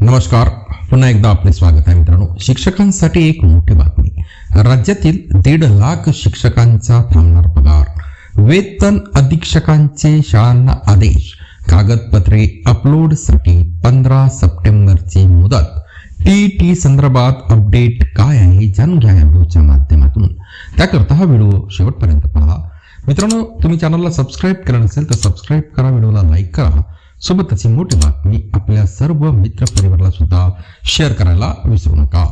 नमस्कार. पुन्हा एकदा आपले स्वागत आहे मित्रांनो. शिक्षकांसाठी एक मोठी बातमी. राज्यातील दीड लाख शिक्षकांचा थांबणार पगार. वेतन अधीक्षकांचे शाळांना आदेश. कागदपत्रे अपलोडसाठी पंधरा सप्टेंबरची मुदत. टी टी संदर्भात अपडेट काय आहे जाणून घ्या या व्हिडिओच्या माध्यमातून. त्याकरता हा व्हिडिओ शेवटपर्यंत पहा. मित्रांनो तुम्ही चॅनलला सबस्क्राईब केलं नसेल तर सबस्क्राईब करा व्हिडिओला लाईक करा. सोबतच ही मोठी बातमी आपल्या सर्व मित्र परिवाराला सुद्धा शेअर करायला विसरू नका.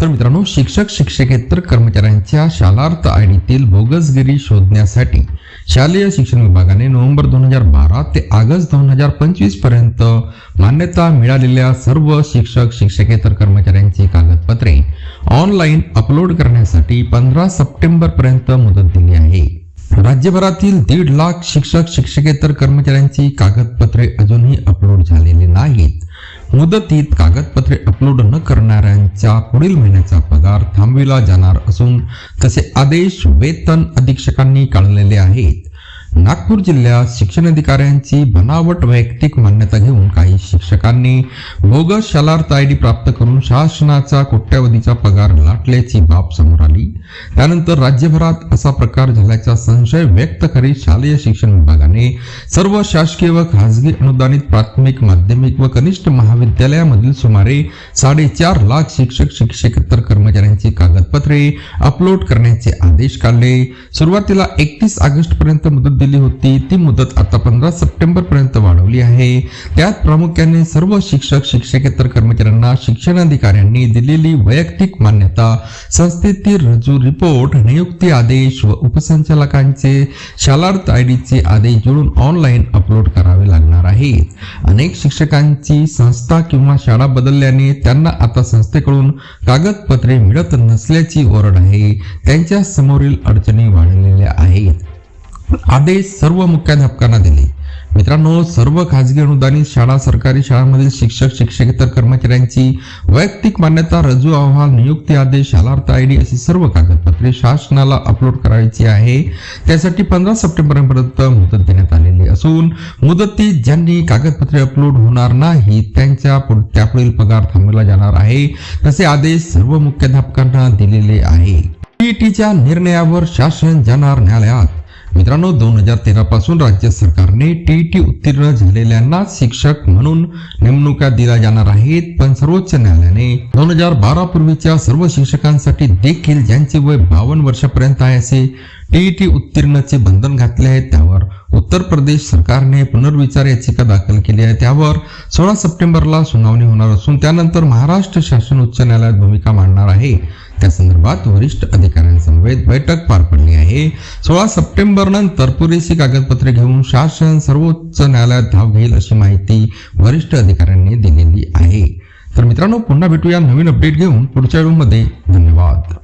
तर मित्रांनो शिक्षक शिक्षकेतर कर्मचाऱ्यांच्या शालार्थ आयडीतील बोगसगिरी शोधण्यासाठी शालेय शिक्षण विभागाने नोव्हेंबर दोन हजार बारा ते ऑगस्ट दोन हजार पंचवीसपर्यंत मान्यता मिळालेल्या सर्व शिक्षक शिक्षकेतर कर्मचाऱ्यांची कागदपत्रे ऑनलाईन अपलोड करण्यासाठी पंधरा सप्टेंबर पर्यंत मुदत दिली आहे. राज्यभरातील दीड लाख शिक्षक शिक्षकेतर कर्मचाऱ्यांची कागदपत्रे अजूनही अपलोड झालेली नाहीत. मुदतीत कागदपत्रे अपलोड न करणाऱ्यांचा पुढील महिन्याचा पगार थांबविला जाणार असून तसे आदेश वेतन अधीक्षकांनी काढलेले आहेत. नागपूर जिल्ह्यात शिक्षण अधिकाऱ्यांची बनावट वैयक्तिक मान्यता घेऊन काही शिक्षकांनी बोगस शालार्थ आय डी प्राप्त करून शासनाचा कोट्यावधीचा पगार लाटल्याची बाब समोर आली. त्यानंतर राज्यभरात असा प्रकार झाल्याचा संशय व्यक्त करीत शालेय शिक्षण विभागाने सर्व शासकीय व खासगी अनुदानित प्राथमिक माध्यमिक व कनिष्ठ महाविद्यालयामधील सुमारे साडेचार लाख शिक्षक शिक्षकेतर कर्मचाऱ्यांची कागदपत्रे अपलोड करण्याचे आदेश काढले. सुरुवातीला एकतीस ऑगस्ट पर्यंत मुदत दिली होती ती मुदत आता पंधरा सप्टेंबर पर्यंत वाढवली आहे. त्यात प्रामुख्याने सर्व शिक्षक शिक्षकेतर कर्मचाऱ्यांना शिक्षण अधिकाऱ्यांनी दिलेली वैयक्तिक मान्यता संस्थेतील रजू रिपोर्ट नियुक्ती आदेश व उपसंचालकांचे शालार्थ आय डीचे आदेश जोडून ऑनलाईन अपलोड करावे लागणार आहेत. अनेक शिक्षकांची संस्था किंवा शाळा बदलल्याने त्यांना आता संस्थेकडून कागदपत्रे मिळत नसल्याची ओरड आहे. त्यांच्या समोरील अडचणी वाढलेल्या आहेत. आदेश सर्व मुख्याध्यापकांना दिले. मित्रांनो सर्व खाजगी अनुदानित शाळा सरकारी शाळांमधील शिक्षक शिक्षकेतर कर्मचाऱ्यांची वैयक्तिक मान्यता रजू अहवाल नियुक्ती आदेश शालार्थ आय डी अशी सर्व कागदपत्रे शासनाला अपलोड करायची आहे. त्यासाठी पंधरा सप्टेंबरपर्यंत मुदत देण्यात आलेली असून मुदतीत ज्यांनी कागदपत्रे अपलोड होणार नाही त्यांच्या त्यापुढील पगार थांबवला जाणार आहे. तसे आदेश सर्व मुख्याध्यापकांना दिलेले आहे. टीईटीच्या निर्णयावर शासन जाणार न्यायालयात. मित्रांनो दोन हजार तेरा पासून राज्य सरकारने टीईटी उत्तीर्ण झालेल्यांना शिक्षक म्हणून नेमणुका दिल्या जाणार आहेत. पण सर्वोच्च न्यायालयाने दोन हजार बारा पूर्वीच्या सर्व शिक्षकांसाठी देखील ज्यांचे वय बावन्न वर्षापर्यंत आहे असे टीईटी उत्तीर्णाचे बंधन घातले आहे. त्यावर उत्तर प्रदेश सरकारने पुनर्विचार याचिका दाखल केली आहे. त्यावर सोळा सप्टेंबरला सुनावणी होणार असून त्यानंतर महाराष्ट्र शासन उच्च न्यायालयात भूमिका मांडणार आहे. त्या संदर्भात वरिष्ठ अधिकाऱ्यांसमवेत बैठक पार पडली आहे. सोळा सप्टेंबर नंतर पुरेशी कागदपत्रे घेऊन शासन सर्वोच्च न्यायालयात धाव घेईल अशी माहिती वरिष्ठ अधिकाऱ्यांनी दिलेली आहे. तर मित्रांनो पुन्हा भेटूया नवीन अपडेट घेऊन पुढच्या व्हिडिओमध्ये धन्यवाद.